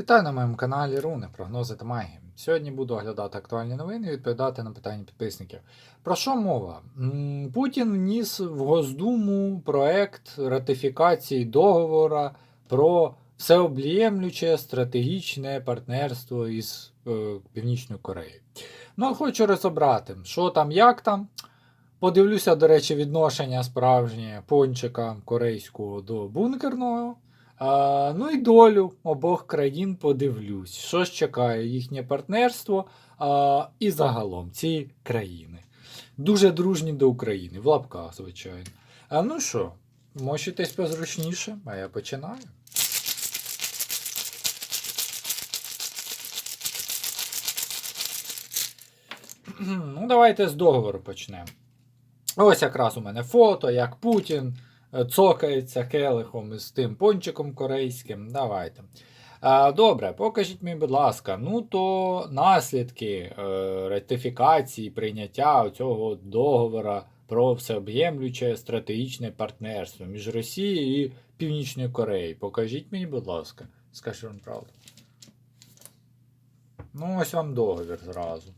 Вітаю на моєму каналі Руни, прогнози та магії. Сьогодні буду оглядати актуальні новини і відповідати на питання підписників. Про що мова? Путін вніс в Госдуму проект ратифікації договору про всеоб'ємлюче стратегічне партнерство із е, Північною Кореєю. Ну, хочу розібрати, що там, як там. Подивлюся, до речі, відношення справжнє пончика корейського до бункерного. А, ну і долю обох країн подивлюсь, що ж чекає їхнє партнерство а, і загалом ці країни. Дуже дружні до України, в лапках, звичайно. А ну що, мочитесь позручніше, а я починаю. Ну, давайте з договору почнемо. Ось якраз у мене фото, як Путін цокається келихом із тим пончиком корейським. Давайте. Добре, покажіть мені, будь ласка, ну то наслідки е, ратифікації, прийняття цього договору про всеоб'ємлюче стратегічне партнерство між Росією і Північною Кореєю. Покажіть мені, будь ласка, скажу вам правду. Ну, ось вам договір зразу.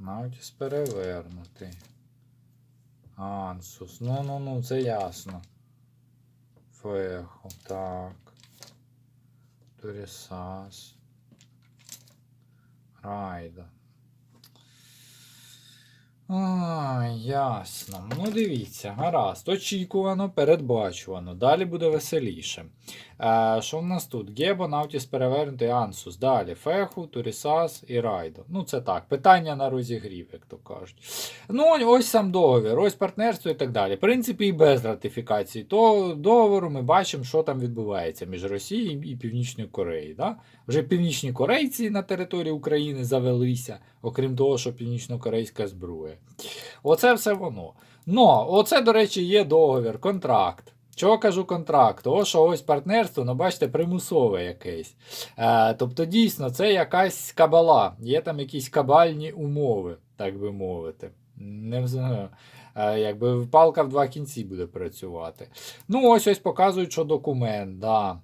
Навіть перевернутий. Ансус. Ну ну ну, це ясно. Фехо, так. Турісас. Райда. А, ясно. Ну, дивіться, гаразд. Очікувано, передбачувано. Далі буде веселіше. Е, що в нас тут? Гебо, Наутіс перевернутий Ансус. Далі Феху, Турісас і Райдо. Ну, це так. Питання на розігрів, як то кажуть. Ну, ось сам договір, ось партнерство і так далі. В принципі, і без ратифікації того договору ми бачимо, що там відбувається між Росією і Північною Кореєю. Да? Вже північні корейці на території України завелися, окрім того, що північно-корейська зброя. Оце все воно. Ну, оце, до речі, є договір, контракт. Чого кажу контракт? Того, що ось партнерство, ну бачите, примусове якесь. Е, тобто, дійсно, це якась кабала. Є там якісь кабальні умови, так би мовити. Не знаю. Е, якби палка в два кінці буде працювати. Ну, ось ось показують, що документ, да.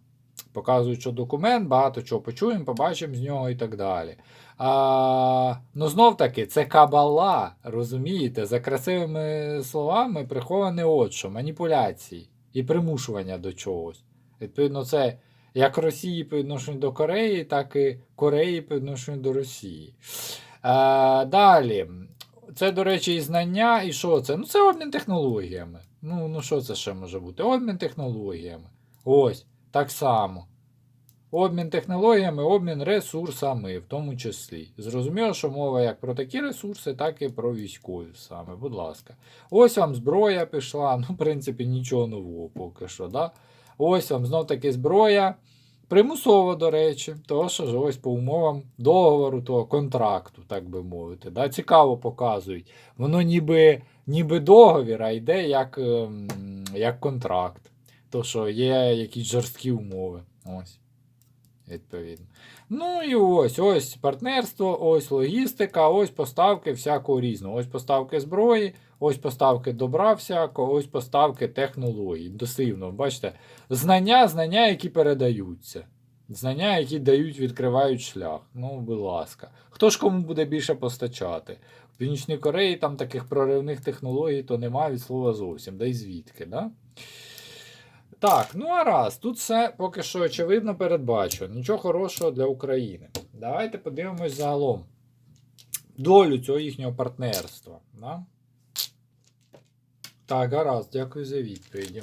Показують, що документ, багато чого почуємо, побачимо з нього і так далі. А, Ну, знов таки, це кабала, розумієте, за красивими словами приховане от що, маніпуляції і примушування до чогось. Відповідно, це як Росії по відношенню до Кореї, так і Кореї по відношенню до Росії. А, Далі. Це, до речі, і знання, і що це? Ну, це обмін технологіями. Ну, ну що це ще може бути? Обмін технологіями. Ось, так само. Обмін технологіями, обмін ресурсами, в тому числі. Зрозуміло, що мова як про такі ресурси, так і про військові саме. Будь ласка. Ось вам зброя пішла. Ну, в принципі, нічого нового поки що. Да? Ось вам знов таки зброя. Примусово, до речі, того, що ж ось по умовам договору, того контракту, так би мовити. Да? Цікаво показують. Воно ніби ніби договір, а йде як, ем, як контракт. То, що є якісь жорсткі умови. Ось. Відповідно. Ну і ось ось партнерство, ось логістика, ось поставки всякого різного. Ось поставки зброї, ось поставки добра всякого, ось поставки технологій. Дослівно, бачите, знання, знання, які передаються. Знання, які дають, відкривають шлях. Ну, будь ласка. Хто ж кому буде більше постачати? В Північній Кореї там таких проривних технологій то немає від слова зовсім. Да й звідки, да? Так, ну а раз, тут все поки що очевидно передбачено. Нічого хорошого для України. Давайте подивимось загалом долю цього їхнього партнерства. Да? Так, гаразд, дякую за відповіді.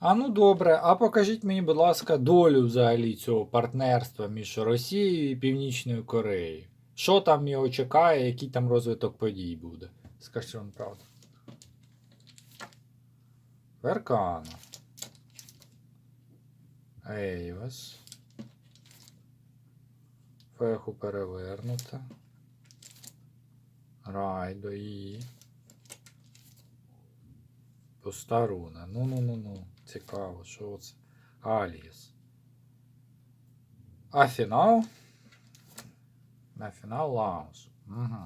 А ну добре, а покажіть мені, будь ласка, долю взагалі цього партнерства між Росією і Північною Кореєю. Що там його чекає, який там розвиток подій буде? Скажіть вам правду. Веркана. Ейвас. Феху перевернута. Райдо і. Постаруна. Ну-ну-ну-ну. Цікаво, що це? Аліс. А фінал? На фінал Лаус. Угу.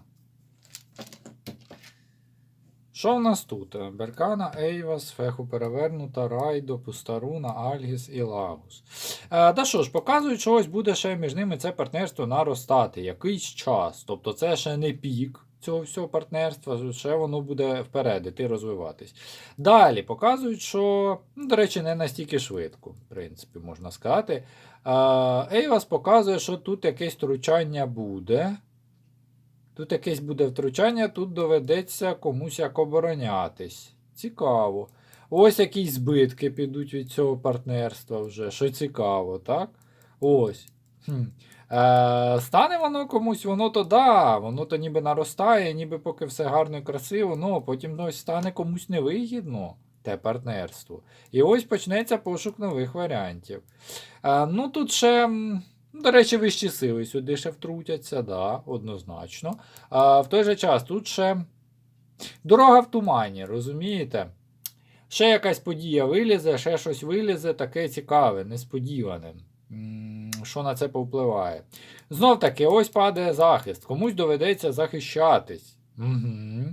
Що в нас тут? Беркана, Ейвас, Феху перевернута, Райдо, Пустаруна, Альгіс і Лагус. Е, та що ж, показують, що ось буде ще між ними це партнерство наростати якийсь час. Тобто це ще не пік цього всього партнерства, ще воно буде вперед іти розвиватись. Далі показують, що, ну, до речі, не настільки швидко, в принципі, можна сказати. Ейвас показує, що тут якесь втручання буде. Тут якесь буде втручання, тут доведеться комусь як оборонятись. Цікаво. Ось якісь збитки підуть від цього партнерства вже, що цікаво, так? Ось. Хм. Е, стане воно комусь, воно то да, воно то ніби наростає, ніби поки все гарно і красиво, ну, потім ну, стане комусь невигідно те партнерство. І ось почнеться пошук нових варіантів. Е, ну, тут ще. Ну, До речі, вищі сили сюди ще втрутяться, да, однозначно. А в той же час тут ще дорога в тумані, розумієте? Ще якась подія вилізе, ще щось вилізе, таке цікаве, несподіване. Що на це повпливає? Знов таки, ось падає захист. Комусь доведеться захищатись. Угу.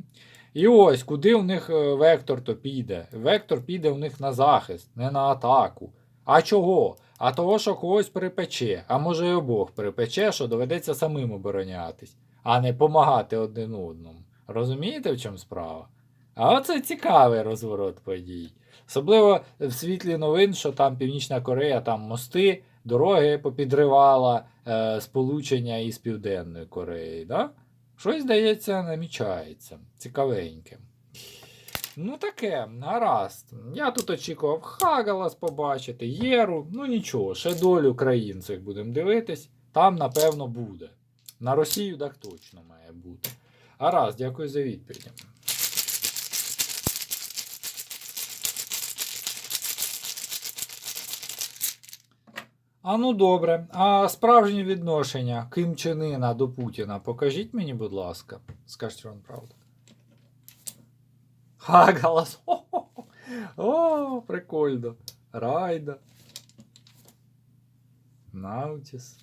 І ось, куди у них е, вектор то піде? Вектор піде у них на захист, не на атаку. А чого? А того, що когось припече, а може й обох припече, що доведеться самим оборонятись, а не помагати один одному. Розумієте, в чому справа? А оце цікавий розворот подій. Особливо в світлі новин, що там Північна Корея, там мости, дороги попідривала е, сполучення із Південною Кореєю. Да? Щось, здається, намічається. Цікавеньке. Ну таке, гаразд. Я тут очікував Хагалас побачити, Єру. Ну нічого, ще долю країн цих будемо дивитись. Там, напевно, буде. На Росію так точно має бути. Гаразд, дякую за відповідь. А ну добре. А справжнє відношення Ким Чен Іна до Путіна покажіть мені, будь ласка. Скажіть вам правду. Хагалас. О, О, прикольно. Райда. Наутіс.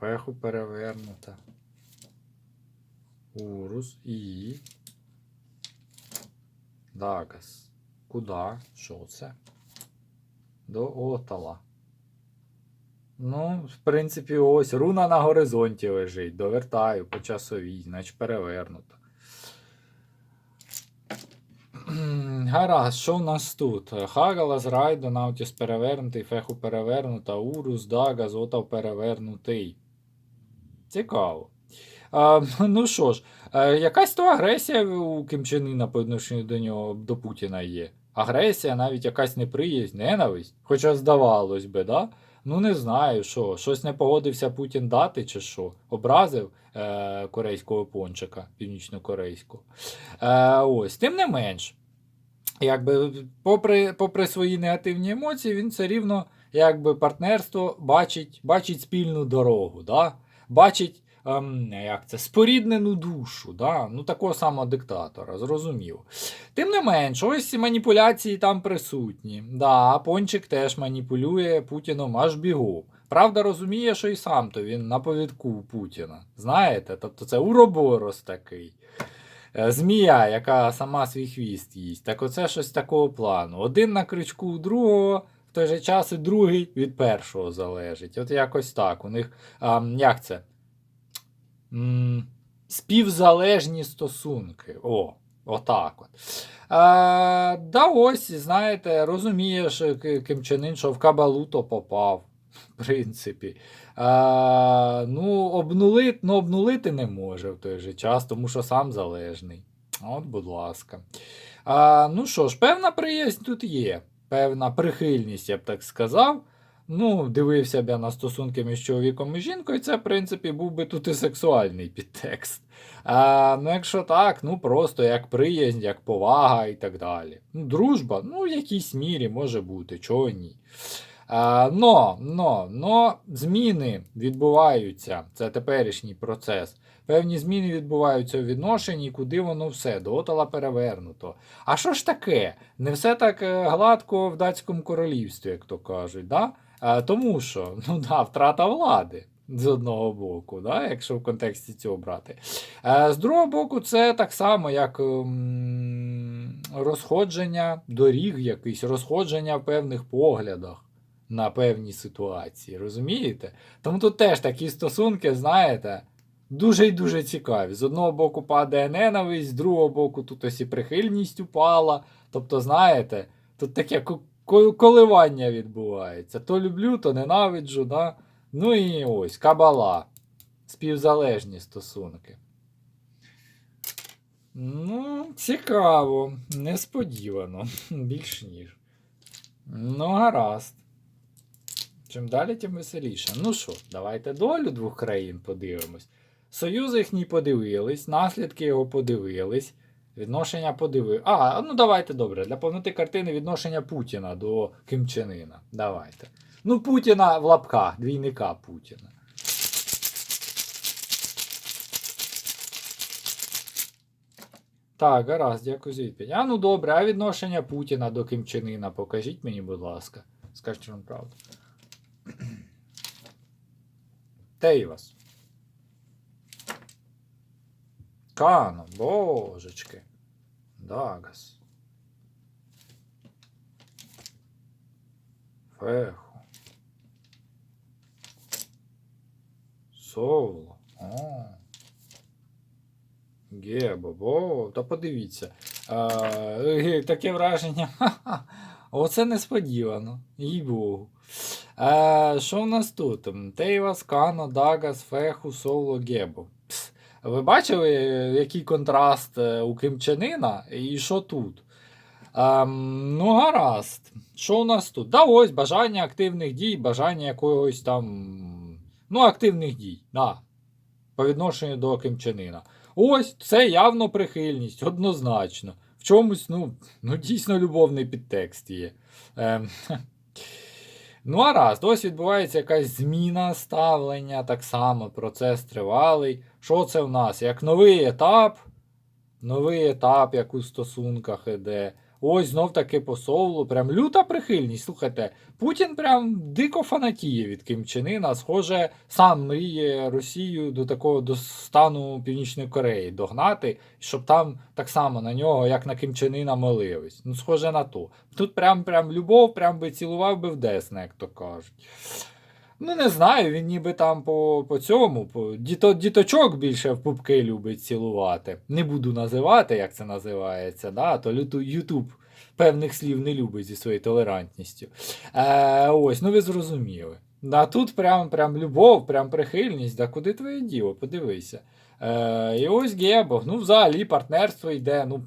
Феху перевернута. Урус і. Дагас. Куда? Що це? До Отала. Ну, в принципі, ось руна на горизонті лежить. Довертаю по часовій, значить перевернуто. Гаразд, що в нас тут? Хагалас, Райдо, Наутіс перевернутий, Феху перевернута, Урус, Дага, Зотав перевернутий. Цікаво. А, ну що ж, е, якась то агресія у Кимчанина по відношенню до нього, до Путіна є. Агресія, навіть якась неприязнь, ненависть. Хоча здавалось би, да? Ну не знаю, що. Щось не погодився Путін дати, чи що. Образив е, корейського пончика, північнокорейського. Е, ось, тим не менш, якби, попри, попри свої негативні емоції, він все рівно якби, партнерство бачить, бачить спільну дорогу. Да? Бачить ем, як це, споріднену душу, да? ну такого самого диктатора, зрозумів. Тим не менш, ось маніпуляції там присутні. Да, Пончик теж маніпулює Путіном аж бігом. Правда, розуміє, що і сам то він на повідку Путіна. Знаєте, тобто це уроборос такий. Е, Змія, яка сама свій хвіст їсть. Так оце щось такого плану. Один на крючку у другого, в той же час і другий від першого залежить. От якось так. У них, а, як це? Співзалежні стосунки. О, отак от. А, да ось, знаєте, розумієш, Ким Ін, що в кабалу то попав. В принципі. А, ну, обнулити, ну, обнулити не може в той же час, тому що сам залежний. От, будь ласка. А, ну що ж, певна приязнь тут є. Певна прихильність, я б так сказав. Ну, дивився б я на стосунки між чоловіком і жінкою, це, в принципі, був би тут і сексуальний підтекст. А, ну, якщо так, ну просто як приязнь, як повага і так далі. Ну, дружба, ну, в якійсь мірі може бути, чого ні. А, но, но, но зміни відбуваються, це теперішній процес. Певні зміни відбуваються у відношенні, куди воно все, дотала перевернуто. А що ж таке? Не все так е, гладко в датському королівстві, як то кажуть. Да? А, тому що, ну да, втрата влади. З одного боку, да? якщо в контексті цього брати. Е, з другого боку, це так само, як м, розходження доріг, якийсь, розходження в певних поглядах на певні ситуації. Розумієте? Тому тут теж такі стосунки, знаєте, дуже і дуже цікаві. З одного боку падає ненависть, з другого боку, тут ось і прихильність упала. Тобто, знаєте, тут таке коливання відбувається. То люблю, то ненавиджу. Да? Ну і ось кабала. Співзалежні стосунки. Ну, цікаво, несподівано, більш ніж. Ну, гаразд. Чим далі, тим веселіше. Ну що, давайте долю двох країн подивимось. Союз їхній подивились, наслідки його подивились, відношення подивились. А, ну давайте добре. Для повноти картини відношення Путіна до Ким Чен Іна. Давайте. Ну, Путіна в лапках, двійника Путіна. Так, гаразд, дякую за відповідь. А ну добре, а відношення Путіна до Ким Чен Іна покажіть мені, будь ласка. Скажіть вам правду. Те й вас. Кано, божечки. Дагас. Феху. Соло. Гебо, бо, та подивіться. А, таке враження. Оце несподівано, їй Богу. А, що в нас тут? Тейвас, Кано, Дагас, Феху, Соло, Гебо. Ви бачили, який контраст е, у Кимчанина і що тут? Ем, ну, гаразд. Що у нас тут? Да, ось бажання активних дій, бажання якогось там. Ну, активних дій, да. По відношенню до Кимчанина. Ось це явно прихильність, однозначно. В чомусь, ну, ну дійсно любовний підтекст є. Ем, Ну, а раз, ось відбувається якась зміна ставлення, так само процес тривалий. Що це в нас? Як новий етап, новий етап, як у стосунках іде. Ось знов таки по Соулу, прям люта прихильність. Слухайте, Путін прям дико фанатіє від Ким Чен Іна. Схоже, сам мріє Росію до такого до стану Північної Кореї догнати, щоб там так само на нього, як на Ким Чен Іна, молились. Ну, схоже на то. Тут прям прям любов, прям би цілував би в десне, як то кажуть. Ну, не знаю, він ніби там по, по цьому, по діто, діточок більше в пупки любить цілувати. Не буду називати, як це називається, да? то Ютуб певних слів не любить зі своєю толерантністю. Е, ось, ну ви зрозуміли. А тут прям, прям любов, прям прихильність, да куди твоє діло, подивися. Е, і ось Гебо, ну взагалі партнерство йде. ну...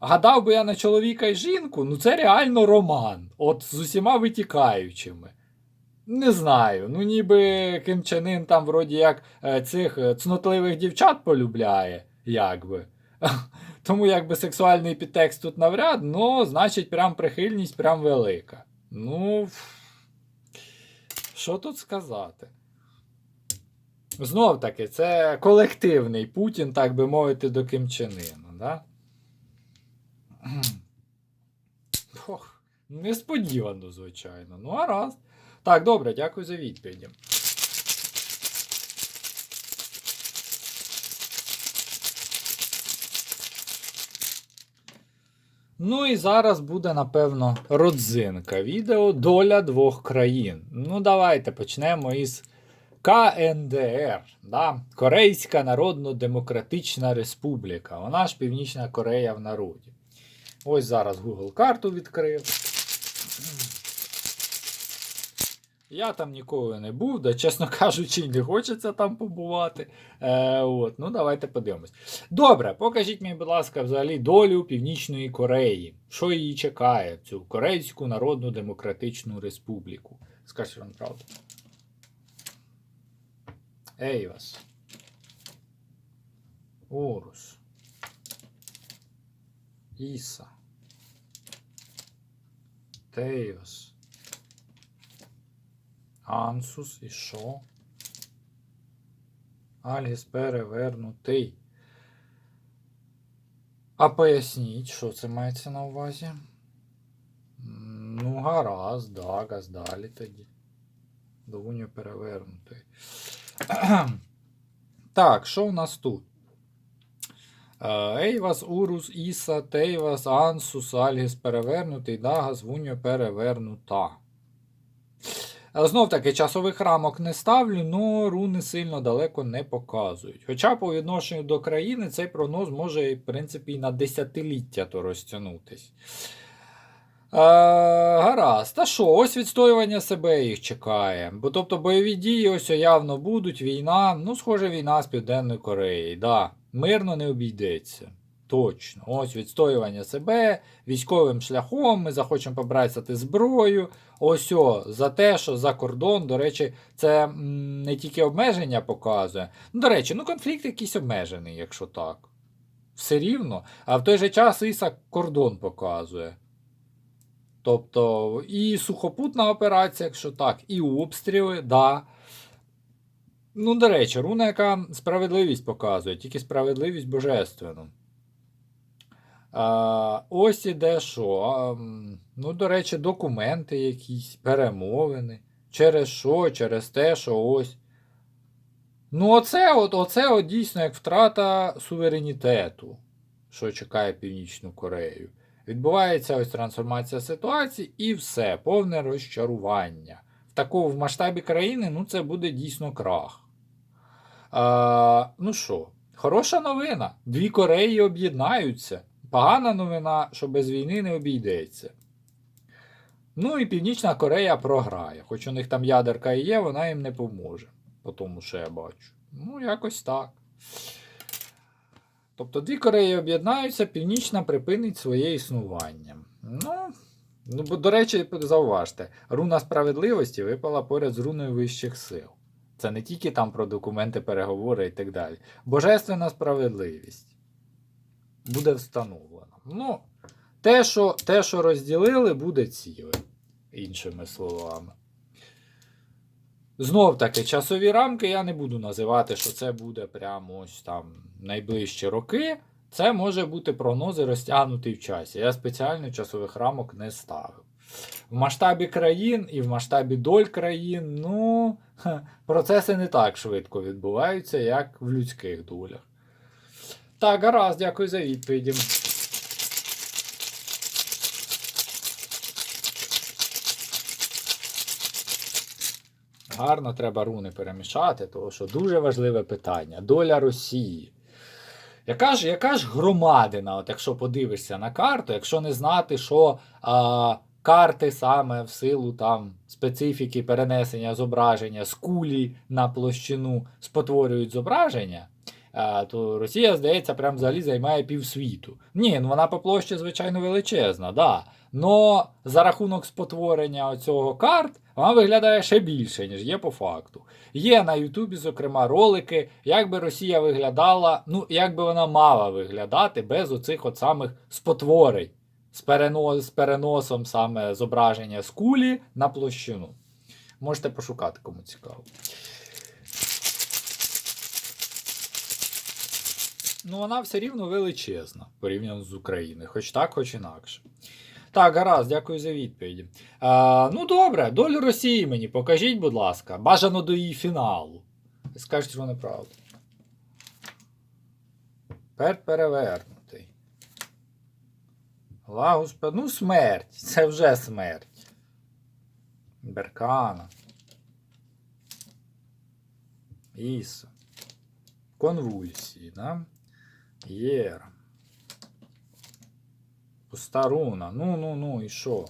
Гадав би я на чоловіка і жінку, ну це реально роман. От з усіма витікаючими. Не знаю. Ну, ніби кимчанин там, вроді як е, цих е, цнотливих дівчат полюбляє, якби. Тому якби сексуальний підтекст тут навряд, ну, значить, прям прихильність прям велика. Ну. Що тут сказати? Знов таки, це колективний Путін, так би мовити, до Кимчанина, да? Ох, несподівано, звичайно. Ну, а раз. Так, добре, дякую за відповіді. Ну і зараз буде, напевно, родзинка відео Доля двох країн. Ну, давайте почнемо із КНДР, да? Корейська Народно-Демократична Республіка. Вона ж Північна Корея в народі. Ось зараз Google карту відкрив. Я там ніколи не був, да, чесно кажучи, не хочеться там побувати. Е, от, ну давайте подивимось. Добре, покажіть мені, будь ласка, взагалі долю Північної Кореї. Що її чекає, цю Корейську Народну Демократичну Республіку? Скажіть вам правду. Ейвас. Орус. Іса. Тейвас. Ансус і що? Альгіс перевернутий. А поясніть, що це мається на увазі? Ну, гаразд, да, газ далі тоді. Довуню перевернутий. Так, що у нас тут? Е, Ейвас, Урус, Іса, Тейвас, Ансус, Альгіс перевернутий, Дагас, Вуньо перевернута. Знов таки, часових рамок не ставлю, але руни сильно далеко не показують. Хоча по відношенню до країни цей прогноз може, в принципі, і на десятиліття то розтягнутись. Е, гаразд. Та що, ось відстоювання себе їх чекає. Бо тобто бойові дії ось явно будуть, війна, ну, схоже, війна з Південною Кореєю. Да, мирно не обійдеться. Точно. Ось відстоювання себе військовим шляхом. Ми захочемо побрати зброю. Ось о, за те, що за кордон, до речі, це не тільки обмеження показує. Ну, до речі, ну конфлікт якийсь обмежений, якщо так. Все рівно. А в той же час Іса кордон показує. Тобто і сухопутна операція, якщо так, і обстріли, да. Ну, до речі, руна, яка справедливість показує, тільки справедливість божественну. А, ось іде що. А, ну, до речі, документи якісь, перемовини. Через що? Через те, що ось. Ну, оце от, оце от дійсно як втрата суверенітету, що чекає Північну Корею. Відбувається ось трансформація ситуації і все, повне розчарування. В такому в масштабі країни ну, це буде дійсно крах. А, ну що, хороша новина. Дві Кореї об'єднаються. Погана новина, що без війни не обійдеться. Ну і Північна Корея програє. Хоч у них там ядерка і є, вона їм не поможе. По тому, що я бачу. Ну, якось так. Тобто дві Кореї об'єднаються, Північна припинить своє існування. Ну, ну бо, до речі, зауважте, руна справедливості випала поряд з руною вищих сил. Це не тільки там про документи, переговори і так далі. Божественна справедливість буде встановлена. Ну, те, що, те, що розділили, буде ціле, іншими словами. Знов таки, часові рамки я не буду називати, що це буде прямо ось там найближчі роки. Це може бути прогнози розтягнуті в часі. Я спеціально часових рамок не ставив. В масштабі країн і в масштабі доль країн, ну, процеси не так швидко відбуваються, як в людських долях. Так, гаразд, дякую за відповіді. Гарно треба руни перемішати, тому що дуже важливе питання. Доля Росії. Яка ж, яка ж громадина, от якщо подивишся на карту, якщо не знати, що а, карти саме в силу там специфіки перенесення зображення з кулі на площину спотворюють зображення, то Росія, здається, прям взагалі займає півсвіту. Ні, ну вона по площі, звичайно, величезна, да. Но за рахунок спотворення оцього карт вона виглядає ще більше, ніж є по факту. Є на Ютубі, зокрема, ролики, як би Росія виглядала, ну, як би вона мала виглядати без оцих от самих спотворень з, перенос, з переносом саме зображення з кулі на площину. Можете пошукати, кому цікаво. Ну, вона все рівно величезна порівняно з Україною, хоч так, хоч інакше. Так, гаразд, дякую за відповіді. А, ну добре, долю Росії мені покажіть, будь ласка. Бажано до її фіналу. Ви скажете, що неправда. Пер перевернутий. Лагус, ну смерть. Це вже смерть. Беркана. Іса. Конвульсії, да? Єра. Пуста руна. Ну, ну, ну, і що?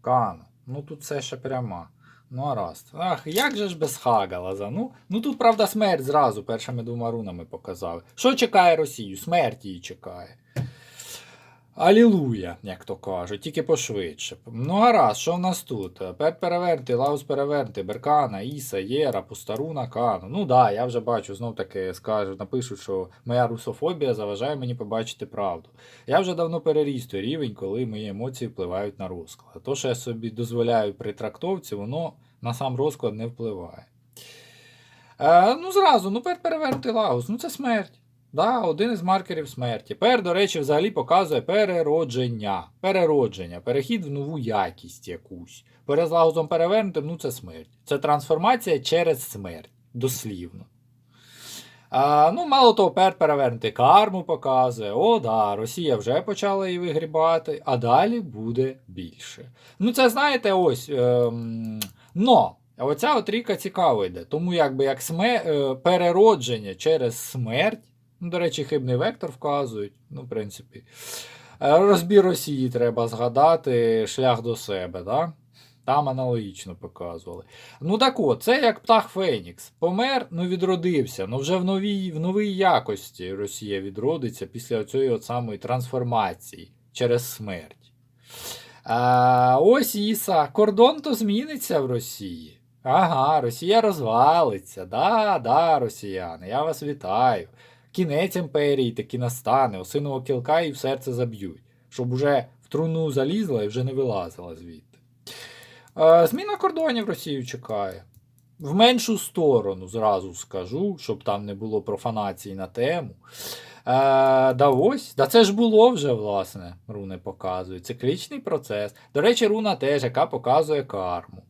Кан. Ну тут все ще пряма. Ну, гаразд. Ах, як же ж без Хагалаза? Ну, ну тут, правда, смерть зразу першими двома рунами показали. Що чекає Росію? Смерть її чекає. Алілуя, як то кажуть, тільки пошвидше. Ну, гаразд, що в нас тут? Пет перевернути, Лаус перевернути, Беркана, Іса, Єра, Пустаруна, Кану. Ну да, я вже бачу, знов таки скажуть, напишуть, що моя русофобія заважає мені побачити правду. Я вже давно переріс той рівень, коли мої емоції впливають на розклад. То, що я собі дозволяю при трактовці, воно на сам розклад не впливає. Е, ну, зразу, ну, пет перевернути Лаус, ну це смерть. Да, один із маркерів смерті. Пер, до речі, взагалі показує переродження. Переродження, перехід в нову якість якусь. Перезлагозом перевернути, ну це смерть. Це трансформація через смерть. Дослівно. А, ну, мало того, пер перевернути карму показує. О, да, Росія вже почала її вигрібати, а далі буде більше. Ну, це знаєте, ось. Ем, но. Оця от ріка цікаво йде. Тому якби як сме, е, переродження через смерть. Ну, до речі, хибний вектор вказують. Ну, в принципі. Е, Розбір Росії треба згадати, шлях до себе, да? Там аналогічно показували. Ну так от, це як птах Фенікс. Помер, ну відродився. Ну вже в новій, в новій якості Росія відродиться після цієї самої трансформації через смерть. А, ось Іса. Кордон то зміниться в Росії. Ага, Росія розвалиться. Да, да, росіяни, я вас вітаю. Кінець імперії таки настане, осиного кілка і в серце заб'ють, щоб уже в труну залізла і вже не вилазила звідти. Е, зміна кордонів Росію чекає. В меншу сторону, зразу скажу, щоб там не було профанації на тему. Е, да ось, да це ж було вже, власне, руни показують. Циклічний процес. До речі, руна теж, яка показує карму.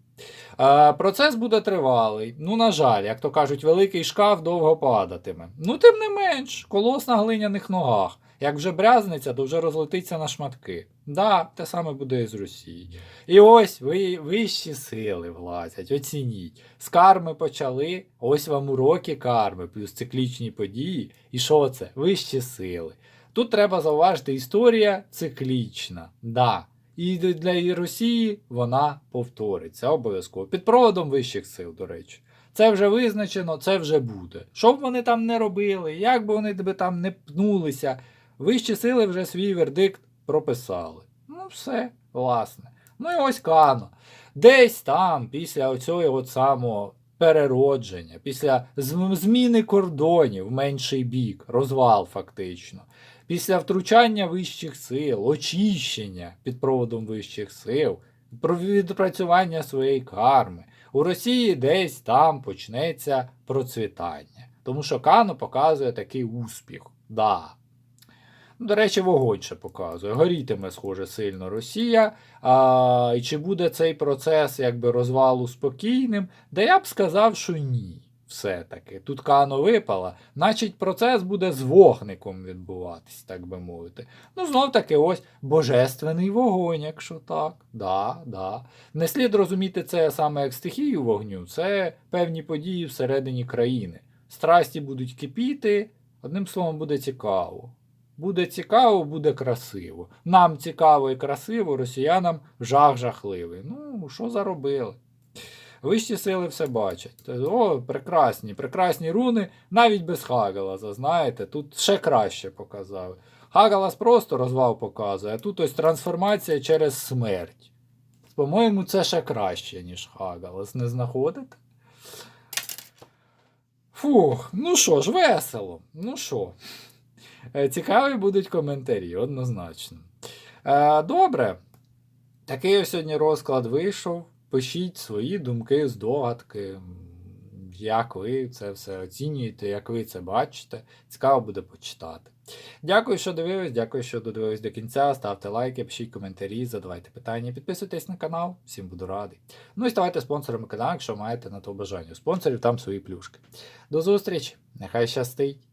Е, процес буде тривалий. Ну, на жаль, як то кажуть, великий шкаф довго падатиме. Ну, тим не менш, колос на глиняних ногах. Як вже брязнеться, то вже розлетиться на шматки. Да, те саме буде і з Росії. І ось ви, вищі сили влазять, оцініть. З карми почали, ось вам уроки карми, плюс циклічні події. І що це? Вищі сили. Тут треба зауважити, історія циклічна. Да. І для Росії вона повториться обов'язково. Під проводом вищих сил, до речі. Це вже визначено, це вже буде. Що б вони там не робили, як би вони би там не пнулися, вищі сили вже свій вердикт прописали. Ну, все, власне. Ну і ось Кано. Десь там, після оцього самого переродження, після зміни кордонів в менший бік, розвал фактично. Після втручання вищих сил, очищення під проводом вищих сил, відпрацювання своєї карми. У Росії десь там почнеться процвітання. Тому що Кано показує такий успіх. Да. Ну, До речі, вогонь ще показує. Горітиме, схоже, сильно Росія. А, і чи буде цей процес якби розвалу спокійним? Да я б сказав, що ні. Все-таки. Тут Кано випала, значить процес буде з вогником відбуватись, так би мовити. Ну, знов таки, ось божественний вогонь, якщо так. Да, да. Не слід розуміти це саме як стихію вогню, це певні події всередині країни. Страсті будуть кипіти, одним словом, буде цікаво. Буде цікаво, буде красиво. Нам цікаво і красиво, росіянам жах жахливий. Ну, що заробили? Вищі сили все бачать. О, прекрасні, прекрасні руни, навіть без Хагаласа, знаєте, тут ще краще показали. Хагалас просто розвал показує, а тут ось трансформація через смерть. По-моєму, це ще краще, ніж Хагалас. Не знаходите? Фух, ну що ж, весело. Ну що. Е, Цікаві будуть коментарі, однозначно. Е, добре. Такий сьогодні розклад вийшов. Пишіть свої думки, здогадки, як ви це все оцінюєте, як ви це бачите. Цікаво буде почитати. Дякую, що дивились, дякую, що додивились до кінця. Ставте лайки, пишіть коментарі, задавайте питання, підписуйтесь на канал, всім буду радий. Ну і ставайте спонсорами каналу, якщо маєте на то бажання. У спонсорів там свої плюшки. До зустрічі! Нехай щастить!